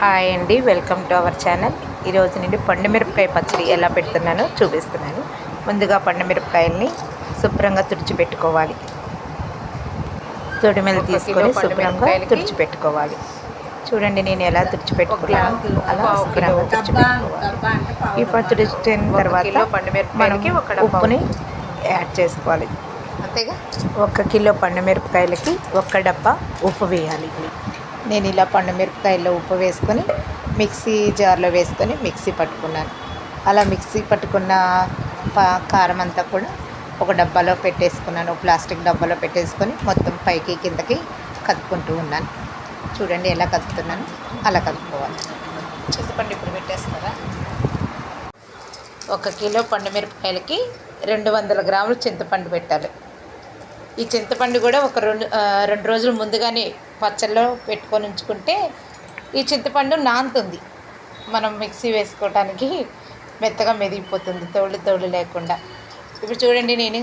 Hi అండి welcome to our channel. ఈరోజు నుండి పండు మిరపకాయ పచ్చడి ఎలా పెడుతున్నానో చూపిస్తున్నాను. ముందుగా పండు మిరపకాయల్ని శుభ్రంగా తుడిచిపెట్టుకోవాలి. తొడిమెలు తీసుకొని శుభ్రంగా తుడిచిపెట్టుకోవాలి. చూడండి నేను ఎలా తుడిచిపెట్టుకున్నాను అలా శుభ్రంగా తుడిచిపెట్టుకోవాలి. ఇప్పుడు తుడిచిన తర్వాత మనం ఉప్పుని యాడ్ చేసుకోవాలి. అంతేగా? ఒక కిలో పండు మిరపకాయలకి ఒక్క డబ్బా ఉప్పు వేయాలి. నేను ఇలా పండు మిరపకాయల్లో ఉప్పు వేసుకొని మిక్సీ జార్లో వేసుకొని మిక్సీ పట్టుకున్నాను. అలా మిక్సీ పట్టుకున్న పా- కారం అంతా కూడా ఒక డబ్బాలో పెట్టేసుకున్నాను. ప్లాస్టిక్ డబ్బాలో పెట్టేసుకొని మొత్తం పైకి కిందకి కదుపుకుంటూ ఉన్నాను. చూడండి ఎలా కదుపుతున్నాను. అలా కదుపుకోవాలి. చింతపండు ఇప్పుడు పెట్టేస్తారా? ఒక కిలో పండు మిరపకాయలకి రెండు వందల గ్రాములు చింతపండు పెట్టాలి. ఈ చింతపండు కూడా ఒక రెండు రెండు రోజులు ముందుగానే పచ్చళ్ళలో పెట్టుకొని ఉంచుకుంటే ఈ చింతపండు నాంతుంది. మనం మిక్సీ వేసుకోవడానికి మెత్తగా మెదిగిపోతుంది తోళ్ళు తోళ్ళు లేకుండా. ఇప్పుడు చూడండి నేను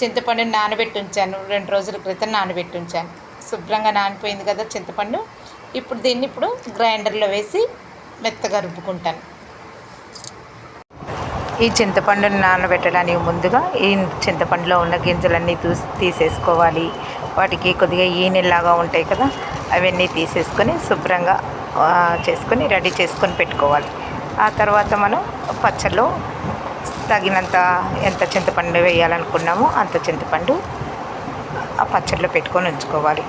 చింతపండు నానబెట్టి ఉంచాను రెండు రోజుల క్రితం నానబెట్టి ఉంచాను. శుభ్రంగా నానిపోయింది కదా చింతపండు. ఇప్పుడు దీన్ని ఇప్పుడు గ్రైండర్లో వేసి మెత్తగా రుబ్బుకుంటాను. ఈ చింతపండుని నానబెట్టడానికి ముందుగా ఈ చింతపండులో ఉన్న గింజలన్నీ తూసి తీసేసుకోవాలి. వాటికి కొద్దిగా ఈనెల్లాగా ఉంటాయి కదా అవన్నీ తీసేసుకొని శుభ్రంగా చేసుకొని రెడీ చేసుకొని పెట్టుకోవాలి. ఆ తర్వాత మనం పచ్చళ్ళు తగినంత ఎంత చింతపండు వేయాలనుకున్నామో అంత చింతపండు ఆ పచ్చడిలో పెట్టుకొని ఉంచుకోవాలి.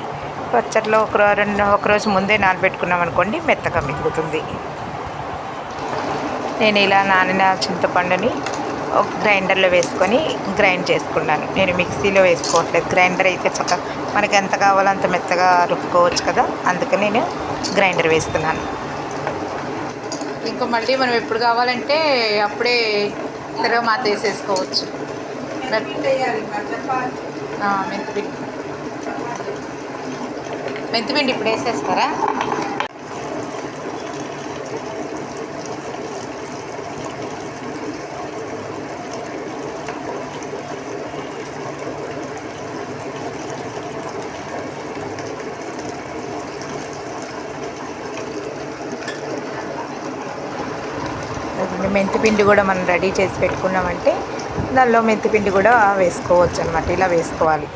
పచ్చడిలో ఒక రెండు ఒక రోజు ముందే నానబెట్టుకున్నాం అనుకోండి మెత్తగా మిగులుతుంది. నేను ఇలా నానిన చింతపండుని ఒక గ్రైండర్లో వేసుకొని గ్రైండ్ చేసుకున్నాను. నేను మిక్సీలో వేసుకోవట్లేదు. గ్రైండర్ అయితే చక్క మనకి ఎంత కావాలో అంత మెత్తగా రుబ్బుకోవచ్చు కదా అందుకని నేను గ్రైండర్ వేస్తున్నాను. ఇంకా మళ్ళీ మనం ఎప్పుడు కావాలంటే అప్పుడే తిరగమాత వేసేసుకోవచ్చు. ఆ, మెంతిపిండి. మెంతిపిండి ఇప్పుడు వేసేస్తారా? ఇప్పుడు మెంతిపిండి కూడా మనం రెడీ చేసి పెట్టుకున్నామంటే దానిలో మెంతిపిండి కూడా వేసుకోవచ్చు అనమాట ఇలా వేసుకోవాలి.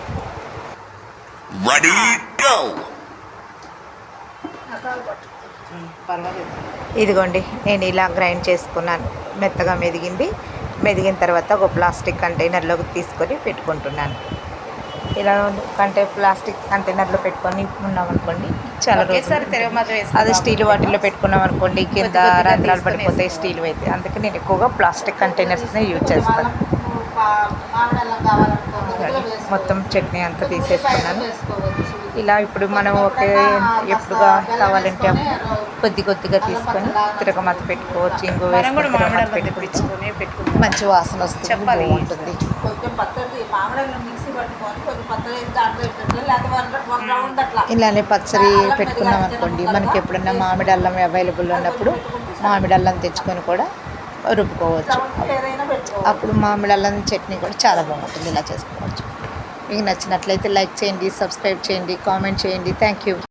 ఇదిగోండి నేను ఇలా గ్రైండ్ చేసుకున్నాను. మెత్తగా మెదిగింది. మెదిగిన తర్వాత ఒక ప్లాస్టిక్ కంటైనర్లోకి తీసుకొని పెట్టుకుంటున్నాను. ఇలా కంటే ప్లాస్టిక్ కంటైనర్లో పెట్టుకొని ఉన్నాం అనుకోండి. చాలా అది స్టీల్ వాటిల్లో పెట్టుకున్నాం అనుకోండి కింద రంధ్రాలు పడిపోతాయి స్టీల్ అయితే. అందుకే నేను ఎక్కువగా ప్లాస్టిక్ కంటైనర్స్నే యూజ్ చేస్తాను. మొత్తం చట్నీ అంతా తీసేసుకున్నాను. ఇలా ఇప్పుడు మనం ఒకే ఎప్పుడుగా కావాలంటే కొద్ది కొద్దిగా తీసుకొని తిరగమాత పెట్టుకోవచ్చు ఇంకో పెట్టుకోవచ్చు. మంచి వాసన వస్తుంది చెప్పాలి. బాగుంటుంది ఇలానే పచ్చడి పెట్టుకున్నాం అనుకోండి. మనకి ఎప్పుడన్నా మామిడి అల్లం అవైలబుల్ ఉన్నప్పుడు మామిడి అల్లం తెచ్చుకొని కూడా రుబ్బుకోవచ్చు. అప్పుడు మామిడి అల్లం చట్నీ కూడా చాలా బాగుంటుంది. ఇలా చేసుకోవచ్చు. మీకు నచ్చినట్లయితే లైక్ చేయండి సబ్స్క్రైబ్ చేయండి కామెంట్ చేయండి. Thank you